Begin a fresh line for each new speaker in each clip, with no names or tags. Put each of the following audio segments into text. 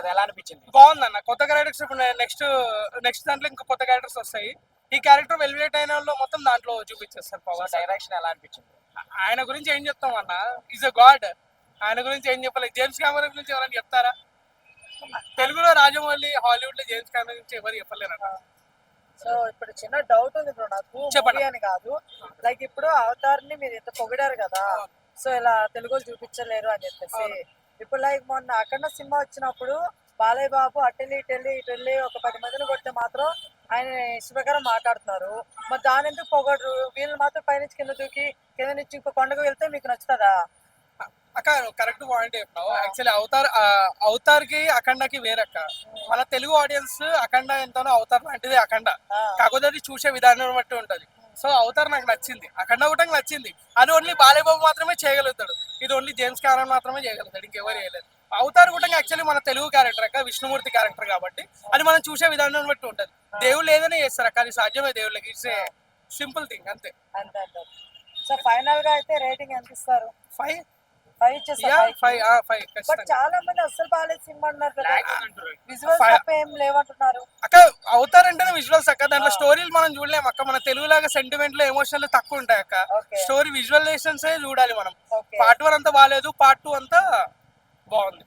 కదా ఎలా అనిపించింది?
బాగుంది అన్న కొత్త క్యారెక్టర్స్ ఇప్పుడు నెక్స్ట్ నెక్స్ట్ దాంట్లో ఇంకా కొత్త క్యారెక్టర్స్ వస్తాయి. ఈ క్యారెక్టర్ వెలివేట్ అయిన వాళ్ళు మొత్తం దాంట్లో చూపించేస్తారు పవర్
డైరెక్షన్ ఎలా అనిపించింది?
ఆయన గురించి ఏం చెప్తాం అన్న? ఈజ్ అ గాడ్ ఆయన గురించి ఏం చెప్పలేదు జేమ్స్ కెమెరా గురించి ఎవరైనా చెప్తారా? తెలుగులో రాజమౌళి హాలీవుడ్లో జేమ్స్ కెమెరా గురించి ఎవరు చెప్పలేరు
సో ఇప్పుడు చిన్న డౌట్ ఉంది బ్రో నాకు.
చెప్పండి.
అని కాదు. లైక్ ఇప్పుడు అవతార్ని మీరు ఇంత పొగిడారు కదా. సో ఇలా తెలుగులో చూపించలేరు అని చెప్పేసి. ఇప్పుడు లైక్ మొన్న అఖండ సినిమా వచ్చినప్పుడు బాలయ్య బాబు అటెళ్ళి ఇటెళ్ళి ఇటెళ్ళి ఒక పది మందిని కొడితే మాత్రం ఆయన ప్రకారం మాట్లాడుతున్నారు. మరి దాని ఎందుకు పొగడరు? వీళ్ళు మాత్రం పైనుంచి కింద దూకి కింద నుంచి ఇంకో కొండకు వెళ్తే మీకు నచ్చుతుందా?
అక్క కరెక్ట్ పాయింట్ చెప్పినావు. యాక్చువల్లీ అవతార్ అవతార్కి అఖండకి వేరక్క. మన తెలుగు ఆడియన్స్ అఖండ ఎంతనో అవతార్ లాంటిది అఖండ. కాకపోతే చూసే విధానం బట్టి ఉంటది. సో అవతార్ నాకు నచ్చింది. అఖండ కూడా నచ్చింది. అది ఓన్లీ బాలయ్యబాబు మాత్రమే చేయగలుగుతాడు. ఇది ఓన్లీ జేమ్స్ క్యారన్ మాత్రమే చేయగలుగుతాడు. ఇంకెవరు చేయలేదు అవతార్ కూడా యాక్చువల్లీ మన తెలుగు క్యారెక్టర్ అక్క విష్ణుమూర్తి క్యారెక్టర్ కాబట్టి అది మనం చూసే విధానం బట్టి ఉంటది. దేవుళ్ళు ఏదైనా చేస్తారు అది సాధ్యమే దేవుళ్ళకి. ఇట్స్ సింపుల్ థింగ్ అంతే.
సో ఫైనల్గా అయితే రేటింగ్ ఎంత ఇస్తారు?
ఫైవ్
ఫైవ్ ఇచ్చేస్తారు
ఫైవ్ ఫైవ్
బట్
ఖచ్చితంగా.
చాలా మంది అస్సలు బాగాలేదు సినిమా అంటున్నారు విజువల్స్ ఏం లేవంటున్నారు.
అక్క అవుతారంటేనే విజువల్స్ అక్క. దాంట్లో స్టోరీలు మనం చూడలేము అక్క. మన తెలుగులాగా సెంటిమెంట్లో ఎమోషన్లు తక్కువ ఉంటాయి అక్క. స్టోరీ విజువలైజేషన్స్ చూడాలి మనం. పార్ట్ వన్ అంతా బాగాలేదు పార్ట్ టూ అంతా బాగుంది.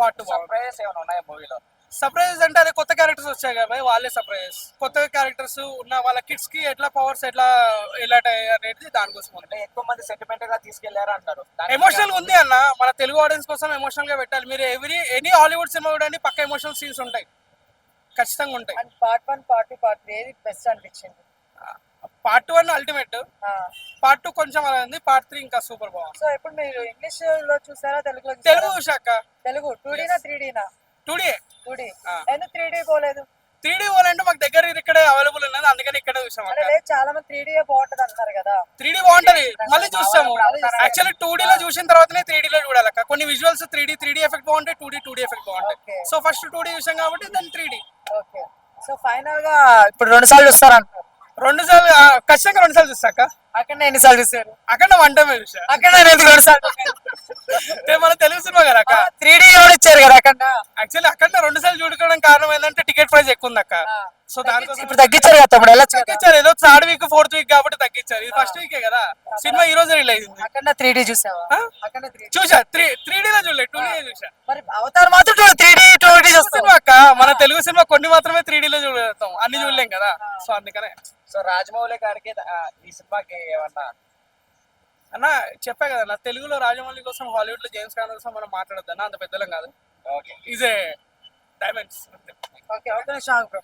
పార్ట్
టూ
సర్ప్రైజెస్ ఏమైనా ఉన్నాయా మూవీలో
సర్ప్రైజ్ అంటే అదే కొత్త క్యారెక్టర్స్ వచ్చాయి కదా వాళ్ళే సర్ప్రైజ్ కొత్త క్యారెక్టర్స్ ఉన్న వాళ్ళ కిడ్స్కి ఎట్లా పవర్స్ ఎట్లా ఎలా అనేది దానికోసం
అంటే ఎక్కువ మంది సెంటిమెంట్గా తీసుకెళ్ళారు అంటారు.
ఎమోషనల్ ఉంది అన్న. మన తెలుగు ఆడియన్స్ కోసం ఎమోషనల్గా పెట్టాలి. మీరు ఎవ్రీ ఎనీ హాలీవుడ్ సినిమా చూడండి పక్క ఎమోషనల్ సీన్స్ ఉంటాయి. ఖచ్చితంగా ఉంటాయి.
And part one part two part ఏది బెస్ట్ అనిపించింది?
Part one ultimate part two కొంచెం అలా ఉంది పార్ట్ త్రీ ఇంకా సూపర్ బాగుంది.
సో ఇప్పుడు మీరు ఇంగ్లీష్లో చూసారా తెలుగులో
తెలుగు
చూసారా
శాఖ.
తెలుగు. టూ డీనా త్రీ డీనా
టూ డి
టూ డీ. ఎందుకు త్రీ డీ పోలేదు?
త్రీ డి పోవాలంటే మాకు దగ్గర ఇక్కడే అవైలబుల్ ఉన్నది అందుకని ఇక్కడే చూసాం
చాలా మంది త్రీ డీ బాగుంటది అంటున్నారు కదా.
త్రీ డి బాగుంటది. మళ్ళీ చూస్తాము. యాక్చువల్లీ టూ లో చూసిన తర్వాతనే త్రీ లో చూడాలక్క కొన్ని visuals three D three D effect బాగుంటాయి two D two D effect. బాగుంటాయి. సో ఫస్ట్ టూ డి చూసాం కాబట్టి దాని త్రీ డి
సో ఫైనల్గా ఇప్పుడు రెండు సార్లు చూస్తారంటారు
రెండు సార్లు ఖచ్చితంగా రెండు సార్లు చూస్తాక
అక్కడ ఎన్నిసార్లు చూసారు?
అక్కడ వన్ టైం చూసా.
అక్కడ రెండు సార్లు
మన తెలుగు సినిమా కదా అక్క?
త్రీ డీ ఎవరు ఇచ్చారు కదా అక్కడ?
యాక్చువల్లీ అక్కడ రెండు సార్లు చూడుకోవడం కారణం ఏంటంటే టికెట్ ప్రైస్ ఎక్కువ ఉంది అక్క. సో దానికోసం
ఇప్పుడు తగ్గించారు కదా తమ్ముడు కదా?
తగ్గించారు. ఏదో థర్డ్ వీక్ ఫోర్త్ వీక్ కాబట్టి తగ్గించారు. ఇది ఫస్ట్ వీకే కదా? సినిమా ఈ రోజు రిలీజ్ అయింది.
అక్కడ త్రీ డీ చూసావా? త్రీ
చూసా. త్రీ త్రీ డీలో చూడలేదు టూ డీ చూసా.
మరి అవతార్ మాత్రం త్రీ డీ టూ డీ చూస్తాం
అక్క. మన తెలుగు సినిమా కొన్ని మాత్రమే త్రీ డీలో చూడతాం అన్ని చూడలేం కదా? సో అందుకనే.
సో రాజమౌళి గారికి ఈ సినిమాకి ఏమన్నా
అన్న చెప్పా కదా నా తెలుగులో రాజమౌళి కోసం హాలీవుడ్లో జేమ్స్ కాన్ కోసం మనం మాట్లాడొద్దు అంత పెద్దలం కాదు.
Okay
is a diamonds
okay నిమిషం ఆగు bro.